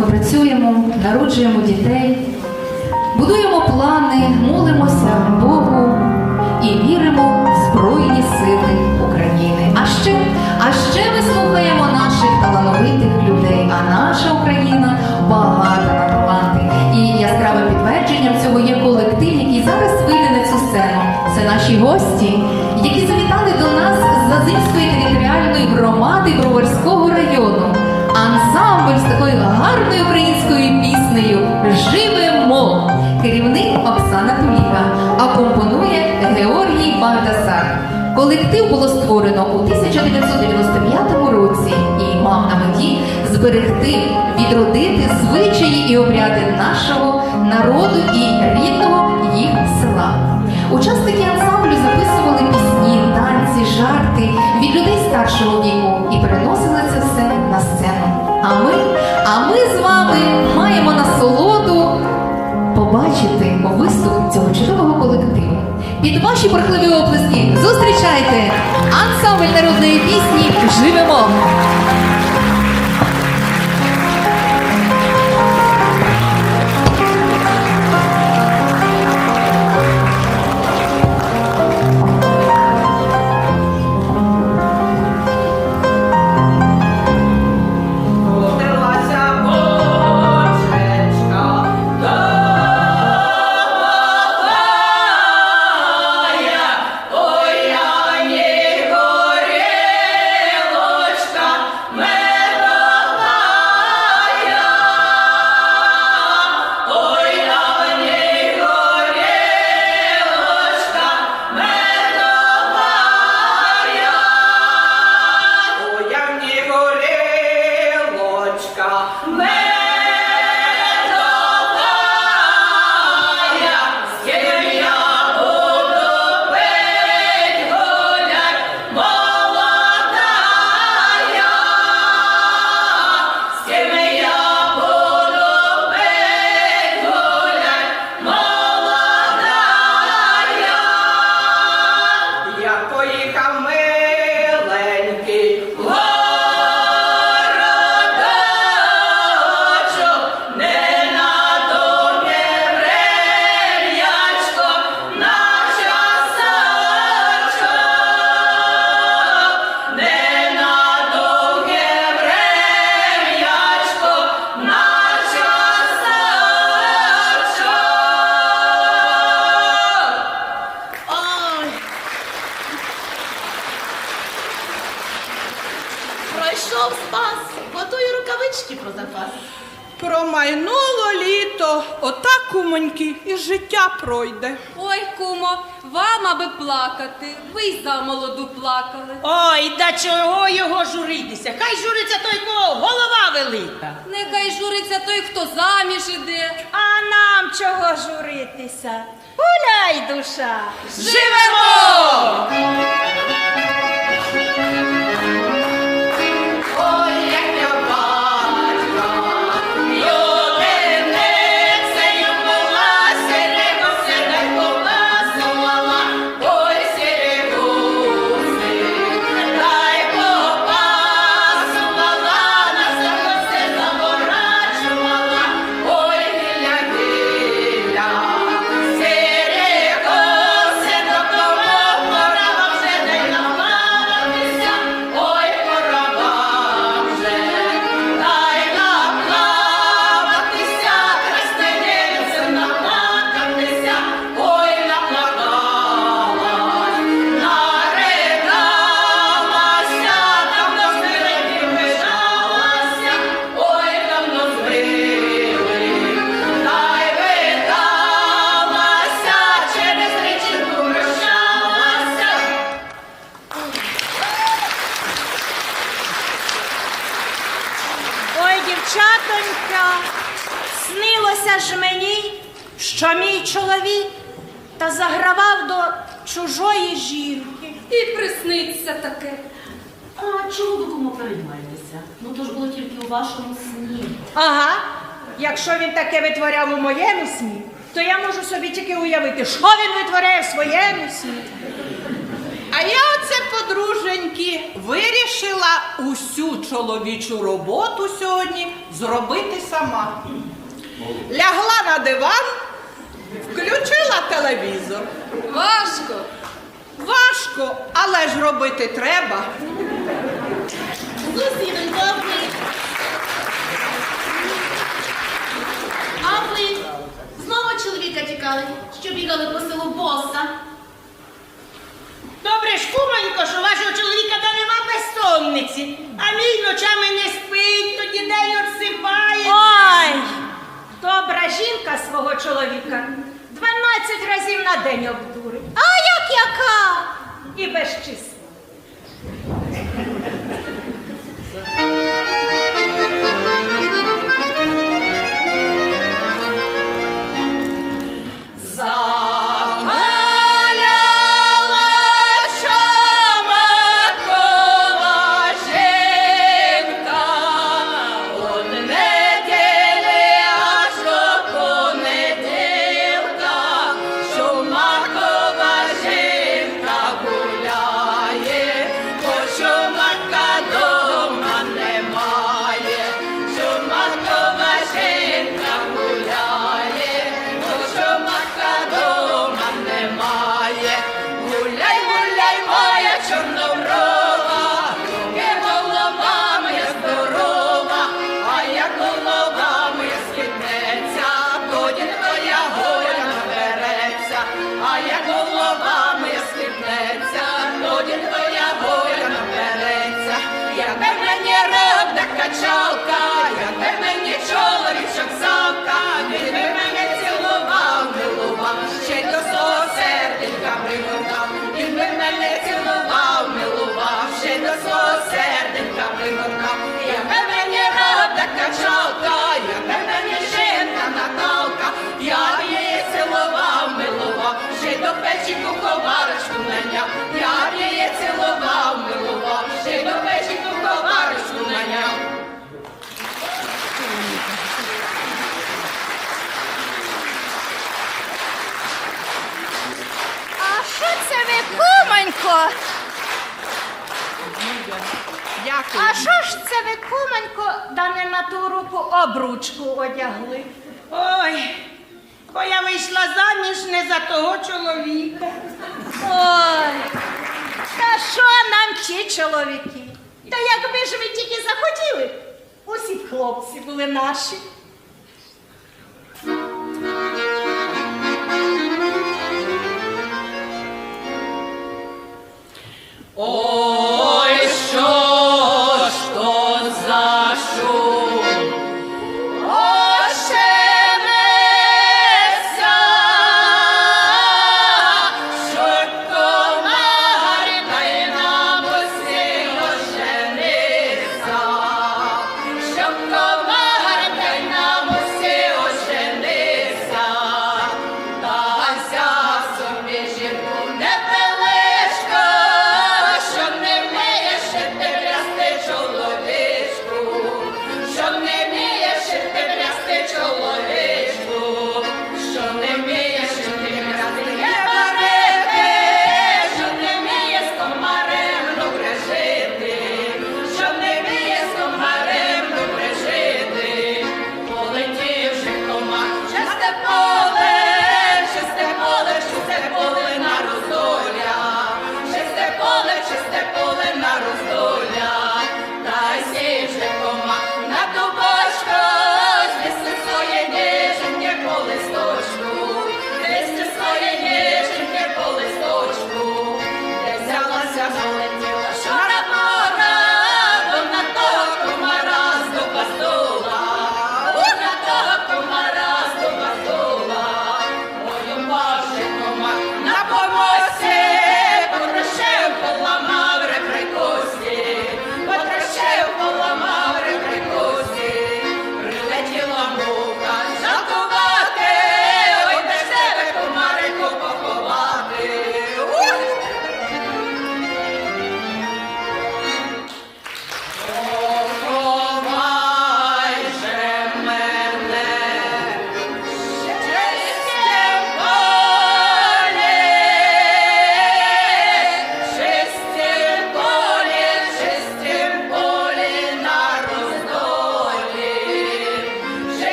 Ми працюємо, народжуємо дітей, будуємо плани, молимося Богу і віримо в Збройні Сили України. А ще, а ще ми слухаємо наших талановитих людей. А наша Україна багата Оксана Куліка, а компонує Георгій Багдасар. Колектив було створено у 1995 році і мав на меті зберегти, відродити звичаї і обряди нашого народу і рідного їх села. Учасники ансамблю записували пісні, танці, жарти від людей старшого віку і переносили це все на сцену. А ми ваші бурхливі оплески зустрічайте ансамбль народної пісні Живемо! Життя пройде. Ой, кумо, вам аби плакати, ви й за молоду плакали. Ой, да чого його журитися? Хай журиться той, кого голова велика. Нехай журиться той, хто заміж іде. А нам чого журитися? Гуляй, душа! Живемо! Чужої жінки. І присниться таке. А чого ви кому переймаєтеся? Ну то ж було тільки у вашому сні. Ага, якщо він таке витворяв у моєму сні, то я можу собі тільки уявити, що він витворяє в своєму сні. А я оце подруженьки, вирішила усю чоловічу роботу сьогодні зробити сама. Лягла на диван, включила телевізор. Важко. Важко, але ж робити треба. Сусідонько, а ви? А ви? Знову чоловіка тікали, що бігали по селу боса. Добре ж, кумонько, що вашого чоловіка та нема безсонниці, а мій ночами не спить, тоді день отсипає. Ой, добра жінка свого чоловіка 12 разів на день обдурить. jaka! Nie bezczysta. Качалка, я мені чоловічок завка, він би мене цілував, милував, ще й до свого серденька пригортав, він би мене цілував, милував, ще й до свого серденька пригортав, я би мені рада качалка, я би мені жінка Наталка, я б її цілував, милував, ще до печі куховарочку Дякую. А що ж це ви, кумонько, да не на ту руку обручку одягли? Ой, бо я вийшла заміж не за того чоловіка. Ой, та що нам ті чоловіки? Та якби ж ви тільки захотіли, усі б хлопці були наші. Ой,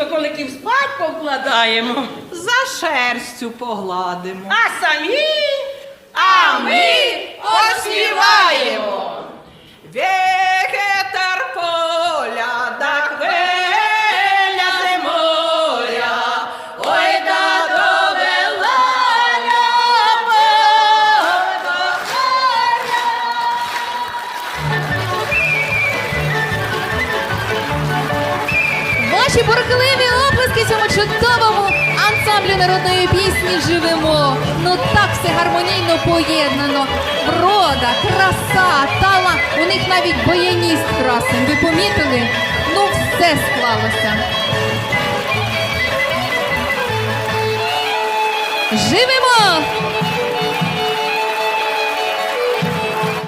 Ой, коликів спать покладаємо. За шерстю погладимо. А самі, а ми оплески цьому чудовому ансамблю народної пісні живемо. Ну так все гармонійно поєднано. Врода, краса, талант. У них навіть боєніст красен. Ви помітили? Ну все склалося. Живемо!